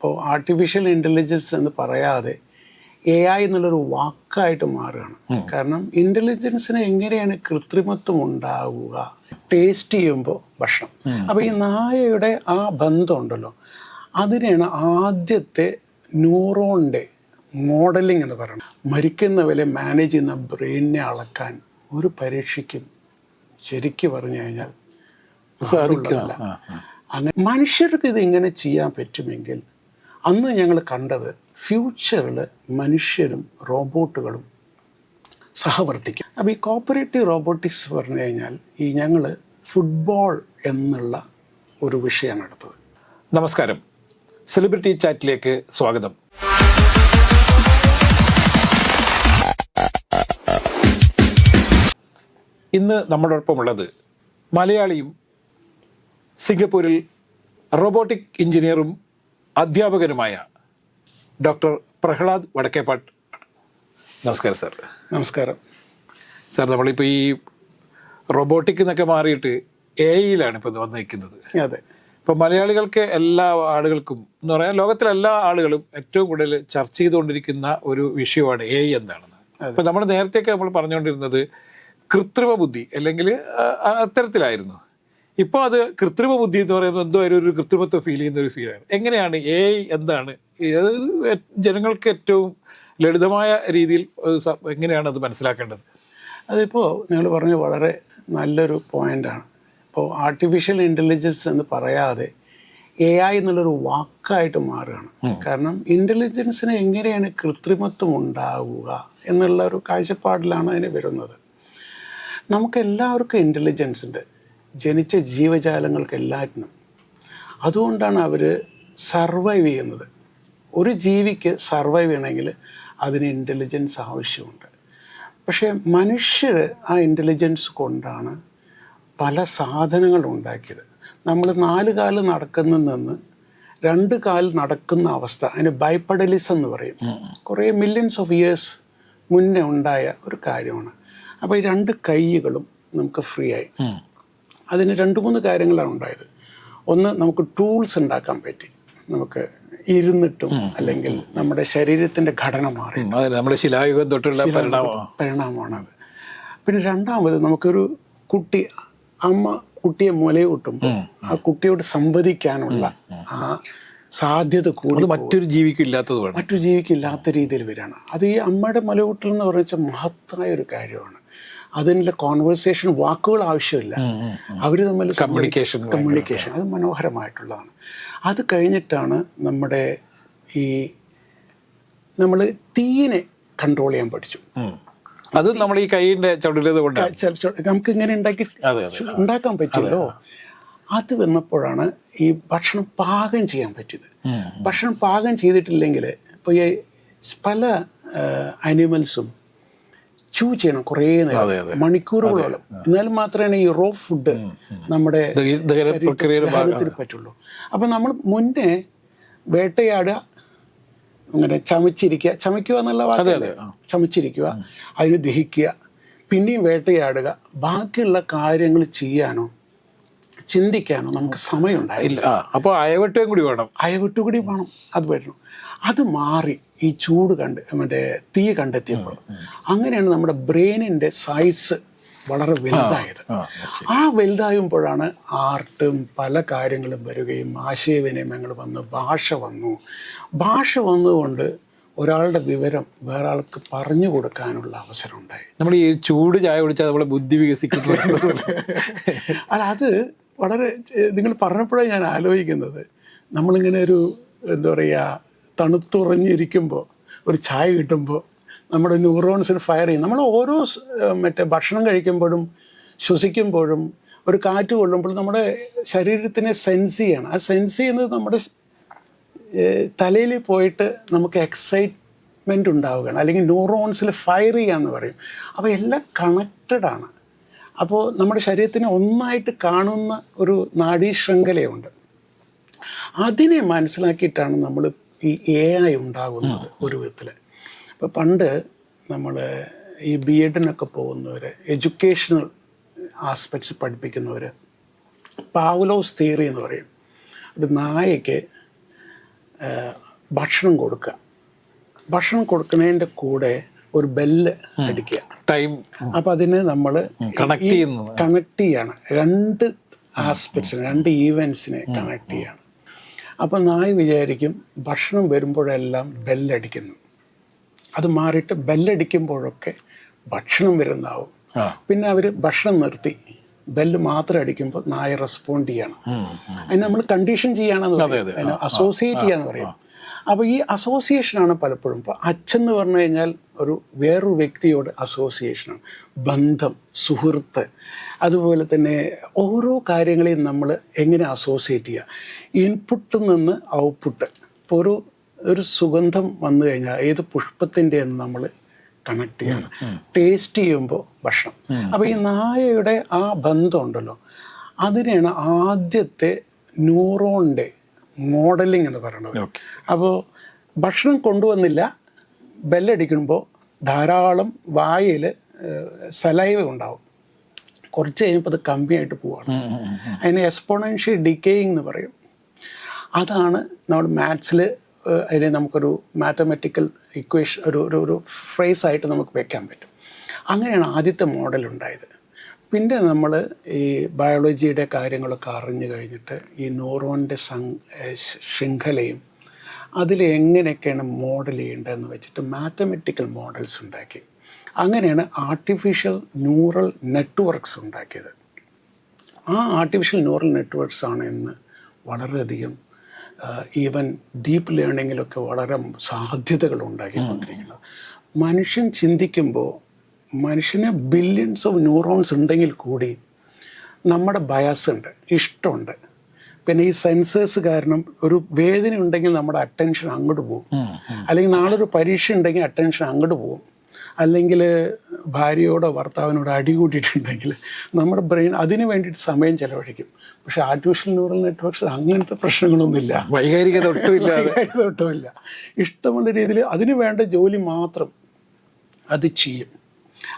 ഇപ്പോൾ artificial intelligence എന്ന് പറയാതെ എ ഐ എന്നുള്ളൊരു വാക്കായിട്ട് മാറുകയാണ്. കാരണം ഇന്റലിജൻസിന് എങ്ങനെയാണ് കൃത്രിമത്വം ഉണ്ടാവുക ടേസ്റ്റ് ചെയ്യുമ്പോൾ ഭക്ഷണം. അപ്പോൾ ഈ നായയുടെ ആ ബന്ധം ഉണ്ടല്ലോ അതിനെയാണ് ആദ്യത്തെ ന്യൂറോണിന്റെ മോഡലിംഗ് എന്ന് പറയുന്നത്. മരിക്കുന്നവരെ മാനേജ് ചെയ്യുന്ന ബ്രെയിനിനെ അളക്കാൻ ഒരു പരീക്ഷയ്ക്കും ശരിക്കു പറഞ്ഞു കഴിഞ്ഞാൽ സാധിക്കില്ല അങ്ങനെ മനുഷ്യർക്ക് ഇത് ഇങ്ങനെ ചെയ്യാൻ പറ്റുമെങ്കിൽ അന്ന് ഞങ്ങൾ കണ്ടത് ഫ്യൂച്ചറിൽ മനുഷ്യരും റോബോട്ടുകളും സഹവർത്തിക്കും. അപ്പോൾ ഈ കോപ്പറേറ്റീവ് റോബോട്ടിക്സ് പറഞ്ഞു കഴിഞ്ഞാൽ ഈ ഞങ്ങൾ ഫുട്ബോൾ എന്നുള്ള ഒരു വിഷയമാണ് എടുത്തത്. നമസ്കാരം. സെലിബ്രിറ്റി ചാറ്റിലേക്ക് സ്വാഗതം. ഇന്ന് നമ്മളോടൊപ്പമുള്ളത് മലയാളിയും സിംഗപ്പൂരിൽ റോബോട്ടിക് എഞ്ചിനീയറും അധ്യാപകനുമായ ഡോക്ടർ പ്രഹ്ലാദ് വടക്കേപ്പാട്ട്. നമസ്കാരം സാർ. നമസ്കാരം. സാർ നമ്മളിപ്പോൾ ഈ റോബോട്ടിക് എന്നൊക്കെ മാറിയിട്ട് എ ഐയിലാണ് ഇപ്പോൾ വന്നിരിക്കുന്നത്. അതെ. ഇപ്പോൾ മലയാളികൾക്ക് എല്ലാ ആളുകൾക്കും എന്ന് പറയാൻ ലോകത്തിലെ എല്ലാ ആളുകളും ഏറ്റവും കൂടുതൽ ചർച്ച ചെയ്തുകൊണ്ടിരിക്കുന്ന ഒരു വിഷയമാണ് എ എന്താണെന്ന്. അപ്പോൾ നമ്മൾ നേരത്തെയൊക്കെ നമ്മൾ പറഞ്ഞുകൊണ്ടിരുന്നത് കൃത്രിമ ബുദ്ധി അല്ലെങ്കിൽ അത്തരത്തിലായിരുന്നു. ഇപ്പോൾ അത് കൃത്രിമ ബുദ്ധി എന്ന് പറയുന്നത് എന്തോ ഒരു കൃത്രിമത്വം ഫീൽ ചെയ്യുന്ന ഒരു ഫീലാണ് എങ്ങനെയാണ് എ എന്താണ്? ജനങ്ങൾക്ക് ഏറ്റവും ലളിതമായ രീതിയിൽ എങ്ങനെയാണ് അത് മനസ്സിലാക്കേണ്ടത്? അതിപ്പോൾ നിങ്ങൾ പറഞ്ഞ വളരെ നല്ലൊരു പോയിന്റാണ് ഇപ്പോൾ ആർട്ടിഫിഷ്യൽ ഇന്റലിജൻസ് എന്ന് പറയാതെ എ ഐ എന്നുള്ളൊരു വാക്കായിട്ട് മാറുകയാണ്. കാരണം ഇന്റലിജൻസിന് എങ്ങനെയാണ് കൃത്രിമത്വം ഉണ്ടാവുക എന്നുള്ള ഒരു കാഴ്ചപ്പാടിലാണ് അതിന് വരുന്നത്. നമുക്ക് എല്ലാവർക്കും ഇന്റലിജൻസ് ഉണ്ട്. ജനിച്ച ജീവജാലങ്ങൾക്ക് എല്ലാറ്റിനും. അതുകൊണ്ടാണ് അവർ സർവൈവ് ചെയ്യുന്നത്. ഒരു ജീവിക്ക് സർവൈവ് ചെയ്യണമെങ്കിൽ അതിന് ഇന്റലിജൻസ് ആവശ്യമുണ്ട്. പക്ഷേ മനുഷ്യർ ആ ഇന്റലിജൻസ് കൊണ്ടാണ് പല സാധനങ്ങൾ ഉണ്ടാക്കിയത്. നമ്മൾ നാല് കാൽ നടക്കുന്ന നിന്ന് രണ്ട് കാൽ നടക്കുന്ന അവസ്ഥ അതിന് ബൈപ്പഡലിസം എന്ന് പറയും. കുറേ മില്യൺസ് ഓഫ് ഇയേഴ്സ് മുന്നേ ഉണ്ടായ ഒരു കാര്യമാണ്. അപ്പോൾ ഈ രണ്ട് കൈകളും നമുക്ക് ഫ്രീ ആയി. അതിന് രണ്ട് മൂന്ന് കാര്യങ്ങളാണ് ഉണ്ടായത്. ഒന്ന് നമുക്ക് ടൂൾസ് ഉണ്ടാക്കാൻ പറ്റി. നമുക്ക് ഇരുന്നിട്ടും അല്ലെങ്കിൽ നമ്മുടെ ശരീരത്തിന്റെ ഘടന മാറി. നമ്മുടെ ശിലായുഗം തൊട്ടുള്ള പരിണാമമാണ് പരിണാമമാണത് പിന്നെ രണ്ടാമത് നമുക്കൊരു കുട്ടി അമ്മ കുട്ടിയെ മുലയൂട്ടുമ്പോൾ ആ കുട്ടിയോട് സംവദിക്കാനുള്ള ആ സാധ്യത കൂടി മറ്റൊരു ജീവിക്കില്ലാത്തത് മറ്റൊരു മറ്റു ജീവിക്കില്ലാത്ത രീതിയിൽ വരികയാണ്. അത് ഈ അമ്മയുടെ മുലയൂട്ടൽ എന്ന് പറഞ്ഞാൽ മഹത്തായ ഒരു കാര്യമാണ്. അതിനുള്ള കോൺവെർസേഷൻ വാക്കുകൾ ആവശ്യമില്ല. അവർ തമ്മിൽ കമ്മ്യൂണിക്കേഷൻ കമ്മ്യൂണിക്കേഷൻ അത് മനോഹരമായിട്ടുള്ളതാണ്. അത് കഴിഞ്ഞിട്ടാണ് നമ്മുടെ ഈ നമ്മൾ തീയിനെ കൺട്രോൾ ചെയ്യാൻ പഠിച്ചു. അത് നമ്മൾ ഈ കൈയിന്റെ നമുക്ക് ഇങ്ങനെ ഉണ്ടാക്കി. ഉണ്ടാക്കാൻ പറ്റുമല്ലോ അത് വന്നപ്പോഴാണ് ഈ ഭക്ഷണം പാകം ചെയ്യാൻ പറ്റിയത്. ഭക്ഷണം പാകം ചെയ്തിട്ടില്ലെങ്കിൽ ഇപ്പോൾ ഈ പല അനിമൽസും ചൂ ചെയ്യണം കുറേ നേരം. മണിക്കൂറുകളോളം എന്നാലും മാത്രമാണ് ഈ റോ ഫുഡ് നമ്മുടെ ദഹനത്തിന് പറ്റുള്ളൂ. അപ്പം നമ്മൾ മുന്നേ വേട്ടയാടുക അങ്ങനെ ചമച്ചിരിക്കുക ചമയ്ക്കുക എന്നുള്ള വാർത്തയല്ലേ ചമച്ചിരിക്കുക അതിന് ദഹിക്കുക പിന്നെയും വേട്ടയാടുക. ബാക്കിയുള്ള കാര്യങ്ങൾ ചെയ്യാനോ ചിന്തിക്കാനോ നമുക്ക് സമയമുണ്ടായില്ല ഉണ്ടായില്ല അപ്പോൾ അയവട്ടയും കൂടി വേണം. അയവിട്ടുകൂടി വേണം. അത് വരണം അത് മാറി ഈ ചൂട് കണ്ട് മറ്റേ തീ കണ്ടെത്തിയപ്പോൾ. അങ്ങനെയാണ് നമ്മുടെ ബ്രെയിനിന്റെ സൈസ് വളരെ വലുതായത്. ആ, വലുതായുമ്പോഴാണ് ആർട്ടും പല കാര്യങ്ങളും വരികയും ആശയവിനിമയങ്ങൾ വന്നു ഭാഷ വന്നു. ഭാഷ വന്നുകൊണ്ട് ഒരാളുടെ വിവരം വേറെ ആൾക്ക് പറഞ്ഞു കൊടുക്കാനുള്ള അവസരം ഉണ്ടായി നമ്മൾ ഈ ചൂട് ചായ കുടിച്ചാൽ നമ്മളെ ബുദ്ധി വികസിക്കുന്നു അല്ല അത് വളരെ നിങ്ങൾ പറഞ്ഞപ്പോഴേ ഞാൻ ആലോചിക്കുന്നത്. നമ്മളിങ്ങനെ ഒരു എന്താ പറയുക തണുത്തുറഞ്ഞിരിക്കുമ്പോൾ ഒരു ചായ കിട്ടുമ്പോൾ നമ്മുടെ ന്യൂറോൺസിന് ഫയർ ചെയ്യും. നമ്മൾ ഓരോ മറ്റേ ഭക്ഷണം കഴിക്കുമ്പോഴും ശ്വസിക്കുമ്പോഴും ഒരു കാറ്റ് കൊള്ളുമ്പോഴും നമ്മുടെ ശരീരത്തിനെ സെൻസ് ചെയ്യണം. ആ സെൻസ് ചെയ്യുന്നത് നമ്മുടെ തലയിൽ പോയിട്ട് നമുക്ക് എക്സൈറ്റ്മെന്റ് ഉണ്ടാവുകയാണ്. അല്ലെങ്കിൽ ന്യൂറോൺസിൽ ഫയർ ചെയ്യാന്ന് പറയും. അപ്പോൾ എല്ലാം കണക്റ്റഡ് ആണ്. അപ്പോൾ നമ്മുടെ ശരീരത്തിനെ ഒന്നായിട്ട് കാണുന്ന ഒരു നാഡീശൃംഖലയുണ്ട് അതിനെ മനസ്സിലാക്കിയിട്ടാണ് നമ്മൾ ഈ എ ഐ ഉണ്ടാകുന്നത് ഒരു വിധത്തിൽ ഇപ്പോൾ പണ്ട് നമ്മൾ ഈ ബി എഡിനൊക്കെ പോകുന്നവർ എഡ്യൂക്കേഷണൽ ആസ്പെക്ട്സ് പഠിപ്പിക്കുന്നവർ പാവലോസ് തിയറി എന്ന് പറയും. അത് നായയ്ക്ക് ഭക്ഷണം കൊടുക്കുക. ഭക്ഷണം കൊടുക്കുന്നതിന്റെ കൂടെ ഒരു ബെല്ല് അടിക്കുക. ടൈം. അപ്പം അതിന് നമ്മൾ കണക്ട് ചെയ്യുന്നു കണക്ട് ചെയ്യാണ്. രണ്ട് ആസ്പെക്ട്സിനെ രണ്ട് ഈവൻസിനെ കണക്ട് ചെയ്യാണ്. അപ്പം നായ് വിചാരിക്കും ഭക്ഷണം വരുമ്പോഴെല്ലാം ബെല്ലടിക്കുന്നു. അത് മാറിയിട്ട് ബെല്ലടിക്കുമ്പോഴൊക്കെ ഭക്ഷണം വരുന്നാവും. പിന്നെ അവർ ഭക്ഷണം നിർത്തി. ബെല്ല് മാത്രം അടിക്കുമ്പോൾ നായ റെസ്പോണ്ട് ചെയ്യണം. അതിന് നമ്മൾ കണ്ടീഷൻ ചെയ്യാണെന്ന് പറയും. അതിന് അസോസിയേറ്റ് ചെയ്യാന്ന് പറയും. അപ്പോൾ ഈ അസോസിയേഷനാണ് പലപ്പോഴും. ഇപ്പോൾ അച്ഛൻ എന്ന് പറഞ്ഞു കഴിഞ്ഞാൽ ഒരു വേറൊരു വ്യക്തിയോട് അസോസിയേഷനാണ് ബന്ധം സുഹൃത്ത് അതുപോലെ തന്നെ ഓരോ കാര്യങ്ങളെയും നമ്മൾ എങ്ങനെ അസോസിയേറ്റ് ചെയ്യുക ഇൻപുട്ടിൽ നിന്ന് ഔട്ട്പുട്ട് ഇപ്പോൾ ഒരു ഒരു സുഗന്ധം വന്നു കഴിഞ്ഞാൽ ഏത് പുഷ്പത്തിന്റെ എന്ന് നമ്മൾ കണക്ട് ചെയ്യണം. ടേസ്റ്റ് ചെയ്യുമ്പോൾ ഭക്ഷണം. അപ്പോൾ ഈ നായയുടെ ആ ബന്ധമുണ്ടല്ലോ. അതിനെയാണ് ആദ്യത്തെ ന്യൂറോണിന്റെ മോഡലിംഗ് എന്ന് പറയുന്നത്. അപ്പോൾ ഭക്ഷണം കൊണ്ടുവന്നില്ല ബെല്ലടിക്കുമ്പോൾ ധാരാളം വായിൽ സലൈവ ഉണ്ടാവും. കുറച്ച് കഴിയുമ്പോൾ അത് കമ്മിയായിട്ട് പോവാണ്. അതിന് എക്സ്പോണൻഷ്യൽ ഡിക്കേയിങ് എന്ന് പറയും. അതാണ് നമ്മൾ മാത്സിൽ അതിനെ നമുക്കൊരു മാത്തമെറ്റിക്കൽ ഇക്വേഷൻ ഒരു ഒരു ഒരു ഫ്രേസ് ആയിട്ട് നമുക്ക് വെക്കാൻ പറ്റും. അങ്ങനെയാണ് ആദ്യത്തെ മോഡൽ ഉണ്ടായത്. പിന്നെ നമ്മൾ ഈ ബയോളജിയുടെ കാര്യങ്ങളൊക്കെ അറിഞ്ഞു കഴിഞ്ഞിട്ട് ഈ ന്യൂറോണിന്റെ ശൃംഖലയും അതിൽ എങ്ങനെയൊക്കെയാണ് മോഡൽ ചെയ്യേണ്ടതെന്ന് വെച്ചിട്ട് മാത്തമെറ്റിക്കൽ മോഡൽസ് ഉണ്ടാക്കി. അങ്ങനെയാണ് ആർട്ടിഫിഷ്യൽ ന്യൂറൽ നെറ്റ്വർക്ക്സ് ഉണ്ടാക്കിയത്. ആ ആർട്ടിഫിഷ്യൽ ന്യൂറൽ നെറ്റ്വർക്ക്സ് ആണ് ഇന്ന് വളരെയധികം ഈവൻ ഡീപ്പ് ലേണിങ്ങിലൊക്കെ വളരെ സാധ്യതകൾ ഉണ്ടാക്കിക്കൊണ്ടിരിക്കുന്നത്. മനുഷ്യൻ ചിന്തിക്കുമ്പോൾ മനുഷ്യന് ബില്യൺസ് ഓഫ് ന്യൂറോൺസ് ഉണ്ടെങ്കിൽ കൂടി നമ്മുടെ ബയസ് ഉണ്ട് ഇഷ്ടമുണ്ട്. പിന്നെ ഈ സെൻസേഴ്സ് കാരണം ഒരു വേദന ഉണ്ടെങ്കിൽ നമ്മുടെ അറ്റൻഷൻ അങ്ങോട്ട് പോകും. അല്ലെങ്കിൽ നാളെ ഒരു പരീക്ഷ ഉണ്ടെങ്കിൽ അറ്റൻഷൻ അങ്ങോട്ട് പോകും. അല്ലെങ്കിൽ ഭാര്യയോടോ ഭർത്താവിനോടോ അടി കൂട്ടിയിട്ടുണ്ടെങ്കിൽ നമ്മുടെ ബ്രെയിൻ അതിന് വേണ്ടിയിട്ട് സമയം ചെലവഴിക്കും. പക്ഷെ ആർട്ടിഫിഷ്യൽ ന്യൂറൽ നെറ്റ്വർക്ക്സ് അങ്ങനത്തെ പ്രശ്നങ്ങളൊന്നുമില്ല. വൈകാരികത ഒട്ടുമില്ലാതെ ഒട്ടുമില്ല ഇഷ്ടമുള്ള രീതിയിൽ അതിന് വേണ്ട ജോലി മാത്രം അത് ചെയ്യും.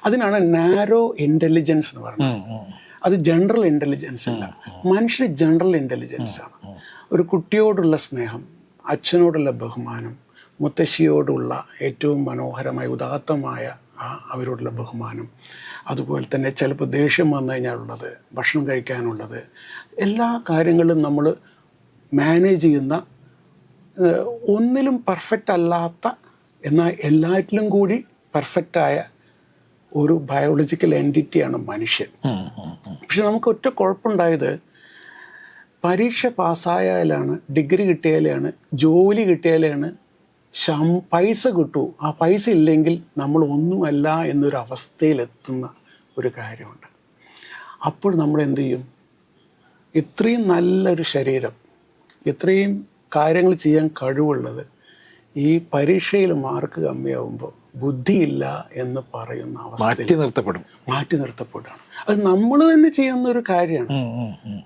അതിനാണ് നാരോ ഇന്റലിജൻസ് എന്ന് പറയുന്നത്. അത് ജനറൽ ഇന്റലിജൻസ് അല്ല. മനുഷ്യന് ജനറൽ ഇന്റലിജൻസ് ആണ്. ഒരു കുട്ടിയോടുള്ള സ്നേഹം അച്ഛനോടുള്ള ബഹുമാനം മുത്തശ്ശിയോടുള്ള ഏറ്റവും മനോഹരമായ ഉദാത്തമായ ആ അവരോടുള്ള ബഹുമാനം അതുപോലെ തന്നെ ചിലപ്പോൾ ദേഷ്യം വന്നു കഴിഞ്ഞാലുള്ളത് ഭക്ഷണം കഴിക്കാനുള്ളത് എല്ലാ കാര്യങ്ങളും നമ്മൾ മാനേജ് ചെയ്യുന്ന ഒന്നിലും പെർഫെക്റ്റ് അല്ലാത്ത എന്നാൽ എല്ലാറ്റിലും കൂടി പെർഫെക്റ്റായ ഒരു ബയോളജിക്കൽ എന്റിറ്റിയാണ് മനുഷ്യൻ. പക്ഷെ നമുക്ക് ഒറ്റ കുഴപ്പമുണ്ടായത് പരീക്ഷ പാസ്സായാലാണ് ഡിഗ്രി കിട്ടിയാലാണ് ജോലി കിട്ടിയാലാണ് ശം പൈസ കിട്ടൂ. ആ പൈസ ഇല്ലെങ്കിൽ നമ്മൾ ഒന്നുമല്ല എന്നൊരു അവസ്ഥയിലെത്തുന്ന ഒരു കാര്യമുണ്ട്. അപ്പോൾ നമ്മൾ എന്തു ചെയ്യും? ഇത്രയും നല്ലൊരു ശരീരം ഇത്രയും കാര്യങ്ങൾ ചെയ്യാൻ കഴിവുള്ളത് ഈ പരീക്ഷയിൽ മാർക്ക് കമ്മിയാവുമ്പോൾ ബുദ്ധിയില്ല എന്ന് പറയുന്ന അവസ്ഥ മാറ്റി നിർത്തപ്പെടും. മാറ്റി നിർത്തപ്പെടുകയാണ്. അത് നമ്മൾ തന്നെ ചെയ്യുന്ന ഒരു കാര്യമാണ്.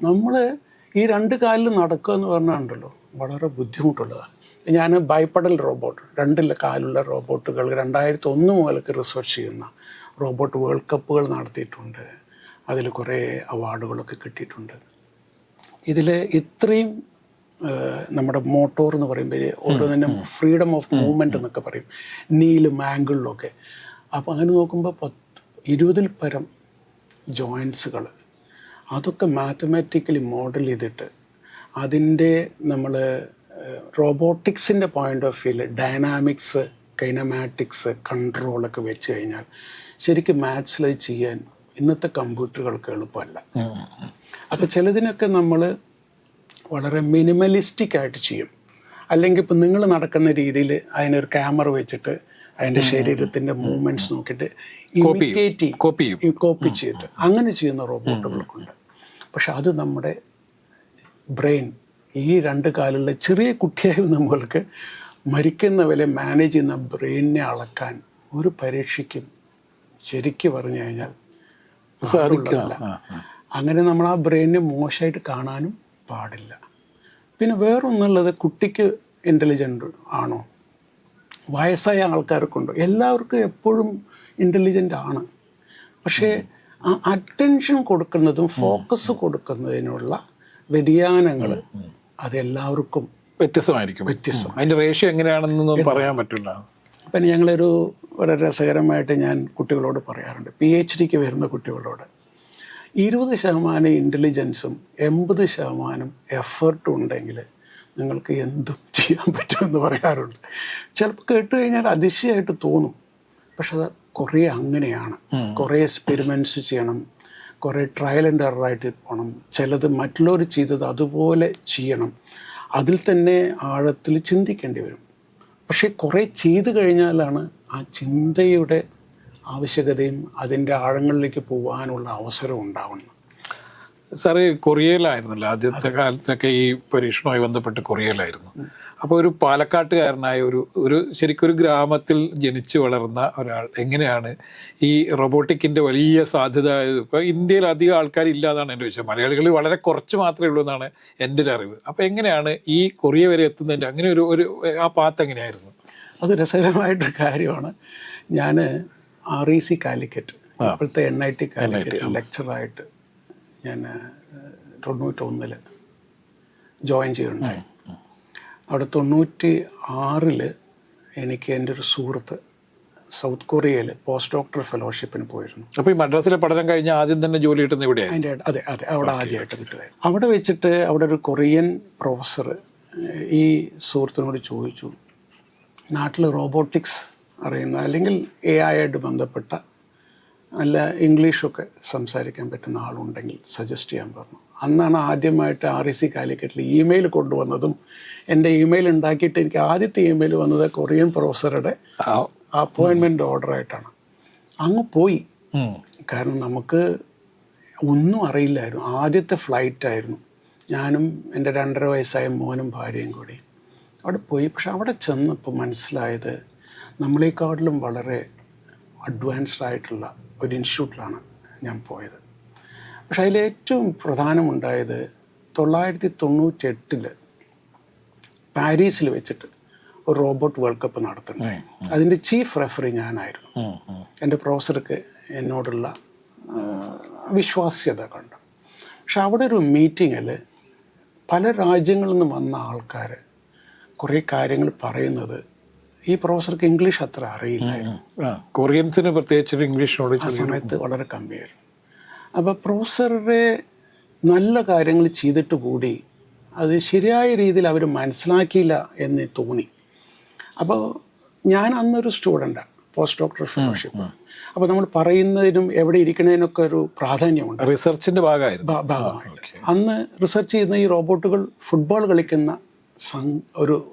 നമ്മൾ ഈ രണ്ട് കാലിൽ നടക്കുക എന്ന് പറഞ്ഞാൽ ഉണ്ടല്ലോ വളരെ ബുദ്ധിമുട്ടുള്ളതാണ്. ഞാൻ ബൈപ്പടൽ റോബോട്ട് രണ്ട് കാലുള്ള റോബോട്ടുകൾ രണ്ടായിരത്തി ഒന്ന് മുതലൊക്കെ റിസർച്ച് ചെയ്യുന്ന റോബോട്ട് വേൾഡ് കപ്പുകൾ നടത്തിയിട്ടുണ്ട്. അതിൽ കുറേ അവാർഡുകളൊക്കെ കിട്ടിയിട്ടുണ്ട്. ഇതിൽ ഇത്രയും നമ്മുടെ മോട്ടോർ എന്ന് പറയുമ്പോൾ ഓരോ തന്നെ ഫ്രീഡം ഓഫ് മൂവ്മെന്റ് എന്നൊക്കെ പറയും. നീലും ആംഗിളിലൊക്കെ. അപ്പോൾ അങ്ങനെ നോക്കുമ്പോൾ പത്ത് ഇരുപതിൽ പരം ജോയിൻസുകൾ. അതൊക്കെ മാത്തമാറ്റിക്കലി മോഡൽ ചെയ്തിട്ട് അതിന്റെ നമ്മൾ റോബോട്ടിക്സിന്റെ പോയിന്റ് ഓഫ് വ്യൂവിൽ ഡൈനാമിക്സ് കൈനമാറ്റിക്സ് കൺട്രോളൊക്കെ വെച്ച് കഴിഞ്ഞാൽ ശരിക്കും മാത്സിൽ ചെയ്യാൻ ഇന്നത്തെ കമ്പ്യൂട്ടറുകൾക്ക് എളുപ്പമല്ല. അപ്പം. അപ്പോൾ ചിലതിനൊക്കെ നമ്മൾ വളരെ മിനിമലിസ്റ്റിക് ആയിട്ട് ചെയ്യും. അല്ലെങ്കിൽ ഇപ്പം നിങ്ങൾ നടക്കുന്ന രീതിയിൽ അതിനൊരു ക്യാമറ വെച്ചിട്ട് അതിന്റെ ശരീരത്തിന്റെ മൂവ്മെന്റ്സ് നോക്കിയിട്ട് ഇമിറ്റേറ്റ് കോപ്പി ചെയ്യും. കോപ്പി ചെയ്തിട്ട് അങ്ങനെ ചെയ്യുന്ന റോബോട്ടുകൾക്കുണ്ട്. പക്ഷെ അത് നമ്മുടെ ബ്രെയിൻ ഈ രണ്ട് കാലുള്ള ചെറിയ കുട്ടിയായ നമ്മൾക്ക് മരിക്കുന്നവരെ മാനേജ് ചെയ്യുന്ന ബ്രെയിനിനെ അളക്കാൻ ഒരു പരീക്ഷയ്ക്കും ശരിക്കും പറഞ്ഞു കഴിഞ്ഞാൽ. അങ്ങനെ നമ്മൾ ആ ബ്രെയിനിനെ മോശമായിട്ട് കാണാനും പാടില്ല. പിന്നെ വേറൊന്നുള്ളത് കുട്ടിക്ക് ഇന്റലിജന്റ് ആണോ? വയസ്സായ ആൾക്കാർക്കുണ്ടോ എല്ലാവർക്കും എപ്പോഴും ഇന്റലിജന്റ് ആണ്. പക്ഷേ ആ അറ്റൻഷൻ കൊടുക്കുന്നതും ഫോക്കസ് കൊടുക്കുന്നതിനുള്ള വ്യതിയാനങ്ങൾ അതെല്ലാവർക്കും വ്യത്യസ്തമായിരിക്കും. വ്യത്യസ്തം. അതിന്റെ റേഷ്യോ എങ്ങനെയാണെന്നൊന്നും പറയാൻ പറ്റില്ല. അപ്പം ഞങ്ങളൊരു വളരെ രസകരമായിട്ട് ഞാൻ കുട്ടികളോട് പറയാറുണ്ട്. പി എച്ച് ഡിക്ക് വരുന്ന കുട്ടികളോട്. ഇരുപത് ശതമാനം ഇന്റലിജൻസും എൺപത് ശതമാനം എഫേർട്ടും ഉണ്ടെങ്കിൽ നിങ്ങൾക്ക് എന്തും ചെയ്യാൻ പറ്റുമെന്ന് പറയാറുണ്ട്. ചിലപ്പോൾ കേട്ട് കഴിഞ്ഞാൽ അതിശയമായിട്ട് തോന്നും. പക്ഷെ അത് കുറേ അങ്ങനെയാണ്. കുറേ എക്സ്പെരിമെന്റ്സ് ചെയ്യണം. കുറേ ട്രയൽ ആൻഡ് എററായിട്ട് പോകണം ചിലത് മറ്റുള്ളവർ ചെയ്തത് അതുപോലെ ചെയ്യണം. അതിൽ തന്നെ ആഴത്തിൽ ചിന്തിക്കേണ്ടി വരും. പക്ഷേ കുറേ ചെയ്തു കഴിഞ്ഞാലാണ് ആ ചിന്തയുടെ ആവശ്യകതയും അതിന്റെ ആഴങ്ങളിലേക്ക് പോകാനുള്ള അവസരവും ഉണ്ടാവുന്നത്. സാറ് കൊറിയയിലായിരുന്നല്ലോ. ആദ്യത്തെ കാലത്തൊക്കെ ഈ പരീക്ഷണവുമായി ബന്ധപ്പെട്ട് കൊറിയയിലായിരുന്നു. അപ്പോൾ ഒരു പാലക്കാട്ടുകാരനായ ഒരു ഒരു ശരിക്കൊരു ഗ്രാമത്തിൽ ജനിച്ചു വളർന്ന ഒരാൾ എങ്ങനെയാണ് ഈ റോബോട്ടിക്കിന്റെ വലിയ സാധ്യത? ഇപ്പോൾ ഇന്ത്യയിൽ അധികം ആൾക്കാർ ഇല്ലാതാണ് എന്റെ വിഷയം മലയാളികൾ വളരെ കുറച്ച് മാത്രമേ ഉള്ളൂ എന്നാണ് എന്റെ ഒരു അറിവ്. അപ്പോൾ എങ്ങനെയാണ് ഈ കൊറിയ വരെ എത്തുന്നതിന്റെ അങ്ങനെ ഒരു ഒരു ആ പാത്ത് എങ്ങനെയായിരുന്നു? അത് രസകരമായിട്ടൊരു കാര്യമാണ്. ഞാൻ ആർ ഇ സി കാലിക്കറ്റ് ഇപ്പോഴത്തെ എൻ ഐ ടി കാലിക്കറ്റ് ലെക്ചറായിട്ട് ഞാൻ തൊണ്ണൂറ്റൊന്നിൽ ജോയിൻ ചെയ്യുന്നുണ്ടായി അവിടെ തൊണ്ണൂറ്റി ആറിൽ എനിക്ക് എന്റെ ഒരു സുഹൃത്ത് സൗത്ത് കൊറിയയിൽ പോസ്റ്റ് ഡോക്ടർ ഫെലോഷിപ്പിന് പോയിരുന്നു. അപ്പോൾ ഈ മദ്രാസിലെ പഠനം കഴിഞ്ഞ് ആദ്യം തന്നെ ജോലി കിട്ടുന്ന ഇവിടെ അതിന്റെ അതെ അതെ അവിടെ ആദ്യമായിട്ട് കിട്ടുക അവിടെ വെച്ചിട്ട് അവിടെ ഒരു കൊറിയൻ പ്രൊഫസർ ഈ സുഹൃത്തിനോട് ചോദിച്ചു നാട്ടിൽ റോബോട്ടിക്സ് അറിയുന്ന അല്ലെങ്കിൽ എ ആയിട്ട് ബന്ധപ്പെട്ട നല്ല ഇംഗ്ലീഷൊക്കെ സംസാരിക്കാൻ പറ്റുന്ന ആളുണ്ടെങ്കിൽ സജസ്റ്റ് ചെയ്യാൻ പറഞ്ഞു. അന്നാണ് ആദ്യമായിട്ട് ആർ ഇ സി കാലിക്കറ്റിൽ ഇമെയിൽ കൊണ്ടുവന്നതും എന്റെ ഇമെയിൽ ഉണ്ടാക്കിയിട്ട് എനിക്ക് ആദ്യത്തെ ഇമെയിൽ വന്നത് കൊറിയൻ പ്രൊഫസറുടെ അപ്പോയിൻമെന്റ് ഓർഡറായിട്ടാണ് അങ്ങ് പോയി. കാരണം നമുക്ക് ഒന്നും അറിയില്ലായിരുന്നു. ആദ്യത്തെ ഫ്ലൈറ്റ് ആയിരുന്നു. ഞാനും എന്റെ രണ്ടര വയസ്സായ മോനും ഭാര്യയും കൂടി അവിടെ പോയി. പക്ഷെ അവിടെ ചെന്നപ്പോൾ മനസ്സിലായത് നമ്മളെക്കാട്ടിലും വളരെ അഡ്വാൻസ്ഡ് ആയിട്ടുള്ള ഒരു ഇൻസ്റ്റിറ്റ്യൂട്ടിലാണ് ഞാൻ പോയത്. പക്ഷെ അതിൽ ഏറ്റവും പ്രധാനമുണ്ടായത് തൊള്ളായിരത്തി തൊണ്ണൂറ്റി എട്ടിൽ പാരീസിൽ വെച്ചിട്ട് ഒരു റോബോട്ട് വേൾഡ് കപ്പ് നടത്തുന്നുണ്ട് അതിന്റെ ചീഫ് റെഫറി ഞാനായിരുന്നു. എന്റെ പ്രൊഫസർക്ക് എന്നോടുള്ള വിശ്വാസ്യത കണ്ടു. പക്ഷെ അവിടെ ഒരു മീറ്റിങ്ങിൽ പല രാജ്യങ്ങളിൽ നിന്ന് വന്ന ആൾക്കാർ കുറേ കാര്യങ്ങൾ പറയുന്നത് ഈ പ്രൊഫസർക്ക് ഇംഗ്ലീഷ് അത്ര അറിയില്ലായിരുന്നു ആ, കൊറിയൻസിന് പ്രത്യേകിച്ച് ഇംഗ്ലീഷിനോട് ആ സമയത്ത് വളരെ കമ്മിയായിരുന്നു. അപ്പോൾ പ്രൊഫസറുടെ നല്ല കാര്യങ്ങൾ ചെയ്തിട്ട് കൂടി അത് ശരിയായ രീതിയിൽ അവർ മനസ്സിലാക്കിയില്ല എന്ന് തോന്നി. അപ്പോൾ ഞാൻ അന്നൊരു സ്റ്റുഡന്റാണ് പോസ്റ്റ് ഡോക്ടർ ഫെലോഷിപ്പ് അപ്പോൾ നമ്മൾ പറയുന്നതിനും എവിടെ ഇരിക്കുന്നതിനൊക്കെ ഒരു പ്രാധാന്യമുണ്ട് റിസർച്ചിന്റെ ഭാഗമായിരുന്നു. ഭാഗമായിട്ട്. അന്ന് റിസർച്ച് ചെയ്യുന്ന ഈ റോബോട്ടുകൾ ഫുട്ബോൾ കളിക്കുന്ന സം- ഒരു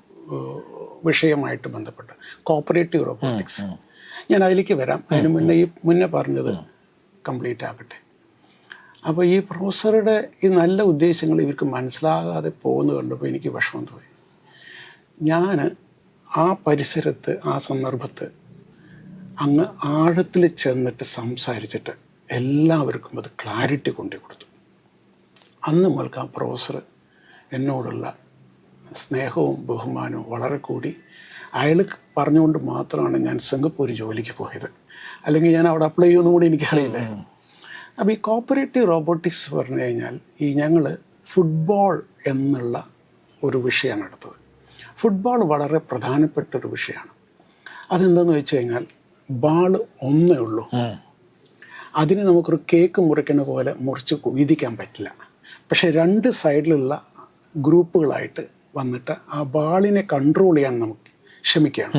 വിഷയമായിട്ട് ബന്ധപ്പെട്ട് കോപ്പറേറ്റീവ് റോബോട്ടിക്സ് ഞാൻ അതിലേക്ക് വരാം. അതിന് മുന്നേ ഈ മുന്നേ പറഞ്ഞത് കംപ്ലീറ്റ് ആകട്ടെ. അപ്പോൾ ഈ പ്രൊഫസറുടെ ഈ നല്ല ഉദ്ദേശങ്ങൾ ഇവർക്ക് മനസ്സിലാകാതെ പോകുന്നത് കണ്ടപ്പോൾ എനിക്ക് വിഷമം തോന്നി. ഞാൻ ആ പരിസരത്ത് ആ സന്ദർഭത്ത് അങ്ങ് ആഴത്തിൽ ചെന്നിട്ട് സംസാരിച്ചിട്ട് എല്ലാവർക്കും അത് ക്ലാരിറ്റി കൊണ്ടു കൊടുത്തു അന്ന് മുതൽക്ക് ആ പ്രൊഫസർ എന്നോടുള്ള സ്നേഹവും ബഹുമാനവും വളരെ കൂടി. അയാൾ പറഞ്ഞുകൊണ്ട് മാത്രമാണ് ഞാൻ സിംഗപ്പൂർ ജോലിക്ക് പോയത്. അല്ലെങ്കിൽ ഞാൻ അവിടെ അപ്ലൈ ചെയ്യുമെന്നും കൂടി എനിക്കറിയില്ല. അപ്പോൾ ഈ കോപ്പറേറ്റീവ് റോബോട്ടിക്സ് പറഞ്ഞു കഴിഞ്ഞാൽ ഈ ഞങ്ങൾ ഫുട്ബോൾ എന്നുള്ള ഒരു വിഷയമാണ് എടുത്തത്. ഫുട്ബോൾ വളരെ പ്രധാനപ്പെട്ട ഒരു വിഷയമാണ്. അതെന്താണെന്ന് വെച്ച് കഴിഞ്ഞാൽ ബാൾ ഒന്നേ ഉള്ളൂ. അതിന് നമുക്കൊരു കേക്ക് മുറിക്കുന്ന പോലെ മുറിച്ച് വീതിക്കാൻ പറ്റില്ല. പക്ഷേ രണ്ട് സൈഡിലുള്ള ഗ്രൂപ്പുകളായിട്ട് വന്നിട്ട് ആ ബാളിനെ കൺട്രോൾ ചെയ്യാൻ നമുക്ക് ശ്രമിക്കുകയാണ്.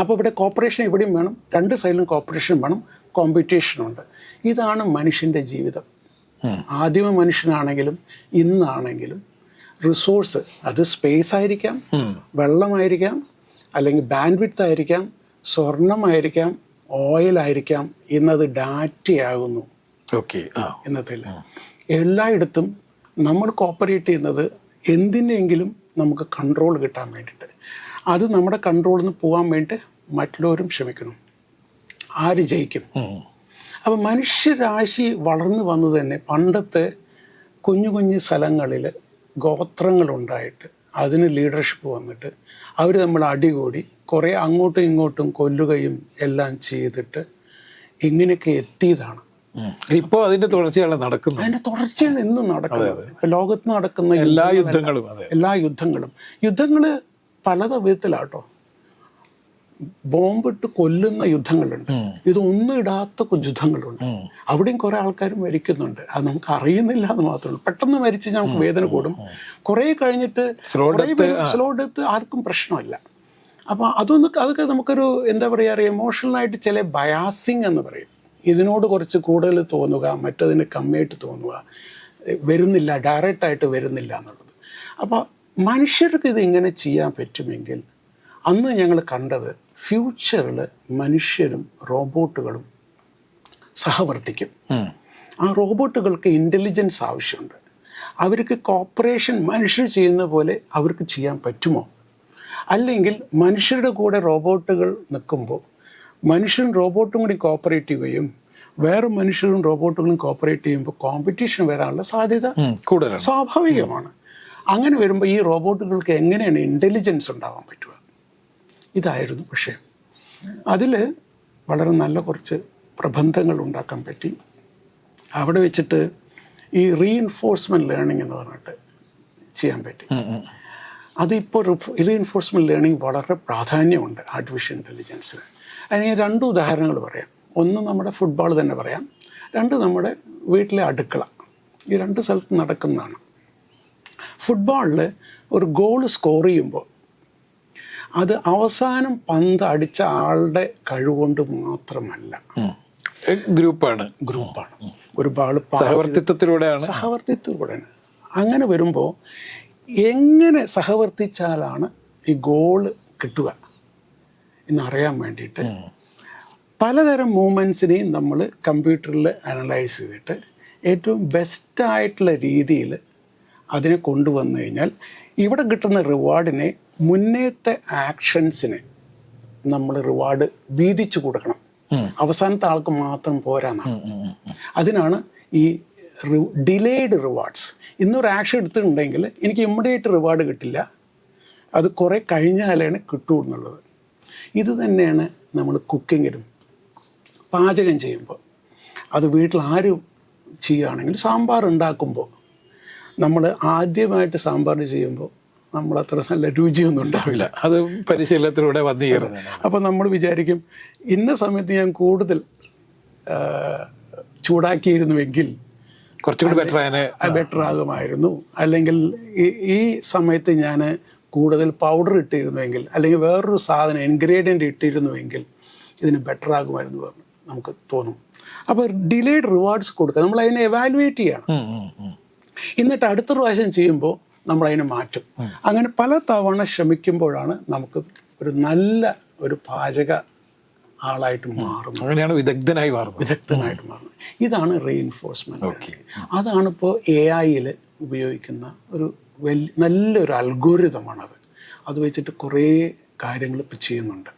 അപ്പോൾ ഇവിടെ കോപ്പറേഷൻ എവിടെയും വേണം രണ്ട് സൈഡിലും കോപ്പറേഷൻ വേണം കോമ്പറ്റീഷനുണ്ട് ഇതാണ് മനുഷ്യന്റെ ജീവിതം. ആദ്യമ മനുഷ്യനാണെങ്കിലും ഇന്നാണെങ്കിലും റിസോഴ്സ് അത് സ്പേസ് ആയിരിക്കാം വെള്ളമായിരിക്കാം അല്ലെങ്കിൽ ബാൻഡ് വിഡ്ത്ത് ആയിരിക്കാം സ്വർണമായിരിക്കാം ഓയിലായിരിക്കാം ഇന്നത് ഡാറ്റയാകുന്നു ഓക്കെ ഇന്നത്തെ എല്ലായിടത്തും നമ്മൾ കോപ്പറേറ്റ് ചെയ്യുന്നത് എന്തിനെങ്കിലും നമുക്ക് കൺട്രോൾ കിട്ടാൻ വേണ്ടിയിട്ട്. അത് നമ്മുടെ കൺട്രോളിൽ നിന്ന് പോകാൻ വേണ്ടി മറ്റുള്ളവരും ശ്രമിക്കണം ആര് ജയിക്കും? അപ്പം മനുഷ്യരാശി വളർന്നു വന്നത് തന്നെ പണ്ടത്തെ കുഞ്ഞു കുഞ്ഞു സ്ഥലങ്ങളിൽ ഗോത്രങ്ങളുണ്ടായിട്ട് അതിന് ലീഡർഷിപ്പ് വന്നിട്ട് അവർ നമ്മൾ അടികൂടി കുറേ അങ്ങോട്ടും ഇങ്ങോട്ടും കൊല്ലുകയും എല്ലാം ചെയ്തിട്ട് ഇങ്ങനെയൊക്കെ എത്തിയതാണ്. ഇപ്പോൾ അതിന്റെ തുടർച്ചയാണ് നടക്കുന്നത്. അതിന്റെ തുടർച്ചയാണ് ഇന്നും നടക്കുന്നത്. ഇപ്പൊ ലോകത്ത് നടക്കുന്ന എല്ലാ യുദ്ധങ്ങളും എല്ലാ യുദ്ധങ്ങളും. യുദ്ധങ്ങൾ പല വിധത്തിലാട്ടോ ബോംബിട്ട് കൊല്ലുന്ന യുദ്ധങ്ങളുണ്ട്. ഇതൊന്നും ഇടാത്ത യുദ്ധങ്ങളുണ്ട്. അവിടെയും കുറെ ആൾക്കാർ മരിക്കുന്നുണ്ട്. അത് നമുക്ക് അറിയുന്നില്ല എന്ന് മാത്രമേ ഉള്ളൂ. പെട്ടെന്ന് മരിച്ച് നമുക്ക് വേദന കൂടും. കുറെ കഴിഞ്ഞിട്ട് സ്ലോ ഡെത്ത് ആർക്കും പ്രശ്നമില്ല. അപ്പൊ അതൊന്ന് അതൊക്കെ നമുക്കൊരു എന്താ പറയുക എമോഷണലായിട്ട് ചില ബയാസിങ് എന്ന് പറയും. ഇതിനോട് കുറച്ച് കൂടുതൽ തോന്നുക മറ്റതിന് കമ്മിയായിട്ട് തോന്നുക വരുന്നില്ല ഡയറക്റ്റായിട്ട് വരുന്നില്ല എന്നുള്ളത്. അപ്പോൾ മനുഷ്യർക്ക് ഇത് ഇങ്ങനെ ചെയ്യാൻ പറ്റുമെങ്കിൽ അന്ന് ഞങ്ങൾ കണ്ടത് ഫ്യൂച്ചറിൽ മനുഷ്യരും റോബോട്ടുകളും സഹവർത്തിക്കും. ആ റോബോട്ടുകൾക്ക് ഇന്റലിജൻസ് ആവശ്യമുണ്ട്. അവർക്ക് കോപ്പറേഷൻ മനുഷ്യർ ചെയ്യുന്ന പോലെ അവർക്ക് ചെയ്യാൻ പറ്റുമോ? അല്ലെങ്കിൽ മനുഷ്യരുടെ കൂടെ റോബോട്ടുകൾ നിൽക്കുമ്പോൾ മനുഷ്യരും റോബോട്ടും കൂടി കോപ്പറേറ്റ് ചെയ്യുകയും വേറെ മനുഷ്യരും റോബോട്ടുകളും കോപ്പറേറ്റ് ചെയ്യുമ്പോൾ കോമ്പറ്റീഷൻ വരാനുള്ള സാധ്യത കൂടുതൽ കൂടുതലാണ്. സ്വാഭാവികമാണ്. അങ്ങനെ വരുമ്പോൾ ഈ റോബോട്ടുകൾക്ക് എങ്ങനെയാണ് ഇന്റലിജൻസ് ഉണ്ടാവാൻ പറ്റുക? ഇതായിരുന്നു പക്ഷേ അതിൽ വളരെ നല്ല കുറച്ച് പ്രബന്ധങ്ങൾ ഉണ്ടാക്കാൻ പറ്റി. അവിടെ വെച്ചിട്ട് ഈ റീഇൻഫോഴ്സ്മെന്റ് ലേണിംഗ് എന്ന് പറഞ്ഞിട്ട് ചെയ്യാൻ പറ്റി. അതിപ്പോൾ റീഇൻഫോഴ്സ്മെന്റ് ലേണിംഗ് വളരെ പ്രാധാന്യമുണ്ട് ആർട്ടിഫിഷ്യൽ ഇന്റലിജൻസിന് അതിന് ഞാൻ രണ്ട് ഉദാഹരണങ്ങൾ പറയാം. ഒന്ന് നമ്മുടെ ഫുട്ബോൾ തന്നെ പറയാം. രണ്ട് നമ്മുടെ വീട്ടിലെ അടുക്കള. ഈ രണ്ട് സ്ഥലത്ത് നടക്കുന്നതാണ്. ഫുട്ബോളിൽ ഒരു ഗോൾ സ്കോർ ചെയ്യുമ്പോൾ അത് അവസാനം പന്ത് അടിച്ച ആളുടെ കഴിവുകൊണ്ട് മാത്രമല്ല. ഗ്രൂപ്പാണ്. ഗ്രൂപ്പാണ്. ഒരു ബാൾ സഹവർത്തിത്വത്തിലൂടെയാണ്. സഹവർത്തിത്വമാണ് അങ്ങനെ വരുമ്പോൾ എങ്ങനെ സഹവർത്തിച്ചാലാണ് ഈ ഗോൾ കിട്ടുക? എന്നറിയാൻ വേണ്ടിയിട്ട് പലതരം മൂമെന്റ്സിനെയും നമ്മൾ കമ്പ്യൂട്ടറിൽ അനലൈസ് ചെയ്തിട്ട് ഏറ്റവും ബെസ്റ്റായിട്ടുള്ള രീതിയിൽ അതിനെ കൊണ്ടുവന്നു കഴിഞ്ഞാൽ ഇവിടെ കിട്ടുന്ന റിവാർഡിനെ മുന്നേത്തെ ആക്ഷൻസിനെ നമ്മൾ റിവാർഡ് വീതിച്ചു കൊടുക്കണം. അവസാനത്തെ ആൾക്ക് മാത്രം പോരാന്നാണ് അതിനാണ് ഈ ഡിലേഡ് റിവാർഡ്സ് ഇന്നൊരു ആക്ഷൻ എടുത്തിട്ടുണ്ടെങ്കിൽ എനിക്ക് ഇമ്മീഡിയറ്റ് റിവാർഡ് കിട്ടില്ല. അത് കുറേ കഴിഞ്ഞാലാണ് കിട്ടൂ എന്നുള്ളത്. ഇത് തന്നെയാണ് നമ്മൾ കുക്കിങ്ങിലും പാചകം ചെയ്യുമ്പോൾ. അത് വീട്ടിൽ ആര് ചെയ്യുകയാണെങ്കിൽ സാമ്പാർ ഉണ്ടാക്കുമ്പോൾ നമ്മൾ ആദ്യമായിട്ട് സാമ്പാർ ചെയ്യുമ്പോൾ നമ്മൾ അത്ര നല്ല രുചിയൊന്നും ഉണ്ടാവില്ല. അത് പരിശീലനത്തിലൂടെ വന്നു ചേരുന്നതാണ് അപ്പോൾ നമ്മൾ വിചാരിക്കും ഇന്ന സമയത്ത് ഞാൻ കൂടുതൽ ചൂടാക്കിയിരുന്നുവെങ്കിൽ കുറച്ചുകൂടി ബെറ്റർ ബെറ്റർ ആകുമായിരുന്നു. അല്ലെങ്കിൽ ഈ സമയത്ത് ഞാൻ കൂടുതൽ പൗഡർ ഇട്ടിരുന്നുവെങ്കിൽ അല്ലെങ്കിൽ വേറൊരു സാധനം ഇൻഗ്രീഡിയന്റ് ഇട്ടിരുന്നുവെങ്കിൽ ഇതിന് ബെറ്റർ ആകുമായിരുന്നു പറഞ്ഞു നമുക്ക് തോന്നും. അപ്പോൾ ഡിലേഡ് റിവാർഡ്സ് കൊടുക്കുക നമ്മൾ അതിനെ എവാലുവേറ്റ് ചെയ്യണം. എന്നിട്ട് അടുത്ത പ്രാവശ്യം ചെയ്യുമ്പോൾ നമ്മൾ അതിനെ മാറ്റും. അങ്ങനെ പല തവണ ശ്രമിക്കുമ്പോഴാണ് നമുക്ക് ഒരു നല്ല ഒരു പാചക ആളായിട്ട് മാറുന്നത്. അങ്ങനെയാണ് വിദഗ്ധനായി മാറുന്നത്. വിദഗ്ധനായിട്ട് മാറുന്നത്. ഇതാണ് റീഇൻഫോഴ്സ്മെന്റ് അതാണ് ഇപ്പോൾ എ ഐയിൽ ഉപയോഗിക്കുന്ന ഒരു വലിയ നല്ലൊരു അൽഗോരിതമാണത് അത് വെച്ചിട്ട് കുറേ കാര്യങ്ങൾ ഇപ്പം ചെയ്യുന്നുണ്ട്.